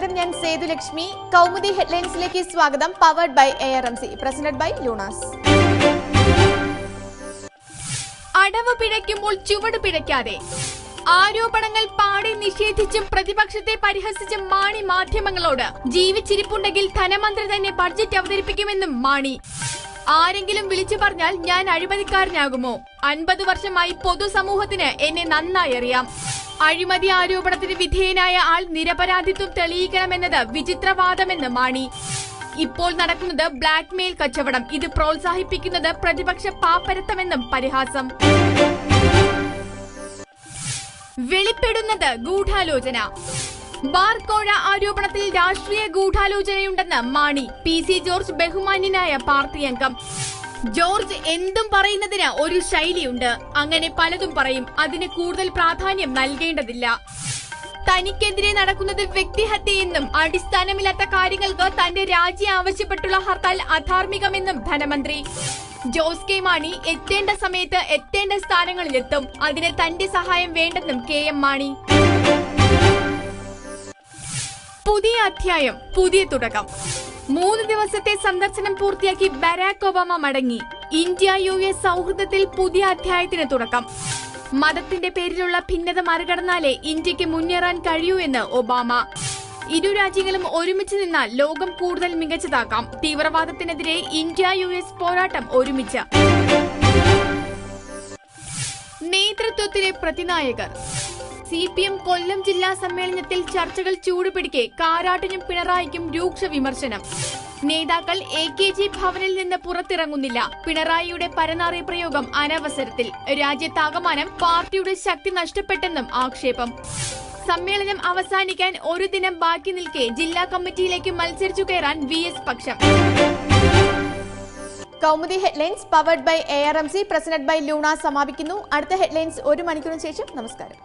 നമസ്കാരം. ഞാൻ സേതുലക്ഷ്മി കൗമുദി ഹെഡ്ലൈൻസിലേക്ക് സ്വാഗതം. Powered by A R M C presented by Lunas അടവ് പിഴയ്ക്കുമ്പോൾ ചുവട് പിഴയ്ക്കാതെ. ആരോപണങ്ങൾ പാടെ നിഷേധിച്ചും പ്രതിപക്ഷത്തെ പരിഹസിച്ചും മാണി മാധ്യമങ്ങളോട് ജീവിച്ചിരിപ്പുണ്ടെങ്കിൽ ധനമന്ത്രി തന്നെ ബഡ്ജറ്റ് അവതരിപ്പിക്കുമെന്നും മാണി. ആരെങ്കിലും വിളിച്ചു പറഞ്ഞാൽ ഞാൻ അഴിമതിക്കാരനാകുമോ? അൻപത് വർഷമായി പൊതുസമൂഹത്തിന് എന്നെ നന്നായി അറിയാം. അഴിമതി ആരോപണത്തിന് വിധേയനായ ആൾ നിരപരാധിത്വം തെളിയിക്കണമെന്നത് വിചിത്രവാദമെന്ന് മാണി. ഇപ്പോൾ നടക്കുന്നത് ബ്ലാക്ക് മെയിൽ കച്ചവടം. ഇത് പ്രോത്സാഹിപ്പിക്കുന്നത് പ്രതിപക്ഷ പാപ്പരത്തമെന്നും പരിഹാസം. വെളിപ്പെടുന്നത് ഗൂഢാലോചന. ബാർകോഴ ആരോപണത്തിൽ രാഷ്ട്രീയ ഗൂഢാലോചനയുണ്ടെന്ന് മാണി. പി സി ജോർജ് ബഹുമാന്യനായ പാർട്ടി അംഗം. ജോർജ് എന്തും പറയുന്നതിന് ഒരു ശൈലിയുണ്ട്. അങ്ങനെ പലതും പറയും. അതിന് കൂടുതൽ പ്രാധാന്യം നൽകേണ്ടതില്ല. തനിക്കെതിരെ നടക്കുന്നത് വ്യക്തിഹത്യയെന്നും അടിസ്ഥാനമില്ലാത്ത കാര്യങ്ങൾക്ക് തന്റെ രാജി ആവശ്യപ്പെട്ടുള്ള ഹർത്താൽ അധാർമികമെന്നും ധനമന്ത്രി. ജോസ് കെ മാണി എത്തേണ്ട സമയത്ത് എത്തേണ്ട സ്ഥാനങ്ങളിലെത്തും. അതിന് തന്റെ സഹായം വേണ്ടെന്നും കെ എം മാണി. പുതിയ അധ്യായം പുതിയ തുടക്കം. മൂന്ന് ദിവസത്തെ സന്ദർശനം പൂർത്തിയാക്കി ബരാക് ഒബാമ മടങ്ങി. ഇന്ത്യ യു എസ് സൗഹൃദത്തിൽ പുതിയ അധ്യായത്തിന് തുടക്കം. മതത്തിന്റെ പേരിലുള്ള ഭിന്നത മറികടന്നാലേ ഇന്ത്യയ്ക്ക് മുന്നേറാൻ കഴിയൂ എന്ന് ഒബാമ. ഇരു രാജ്യങ്ങളും ഒരുമിച്ച് നിന്നാൽ ലോകം കൂടുതൽ മികച്ചതാക്കാം. തീവ്രവാദത്തിനെതിരെ ഇന്ത്യ യു എസ് പോരാട്ടം ഒരുമിച്ച്. നേതൃത്വത്തിലെ പ്രതിനായകർ. സി പി എം കൊല്ലം ജില്ലാ സമ്മേളനത്തിൽ ചർച്ചകൾ ചൂടുപിടിക്കെ കാരാട്ടിനും പിണറായിക്കും രൂക്ഷ വിമർശനം. നേതാക്കൾ എ കെ ജി ഭവനിൽ നിന്ന് പുറത്തിറങ്ങുന്നില്ല. പിണറായിയുടെ പരനാറി പ്രയോഗം അനവസരത്തിൽ. രാജ്യത്താകമാനം പാർട്ടിയുടെ ശക്തി നഷ്ടപ്പെട്ടെന്നും ആക്ഷേപം. സമ്മേളനം അവസാനിക്കാൻ ഒരു ദിനം ബാക്കി നിൽക്കെ ജില്ലാ കമ്മിറ്റിയിലേക്ക് മത്സരിച്ചു കയറാൻ വി എസ് പക്ഷം. Kaumudi headlines powered by A R M C president by Luna സമാപിക്കുന്നു. അടുത്ത ഹെഡ്ലൈൻസ് ഒരു മണിക്കൂറിന് ശേഷം നമസ്കാരം.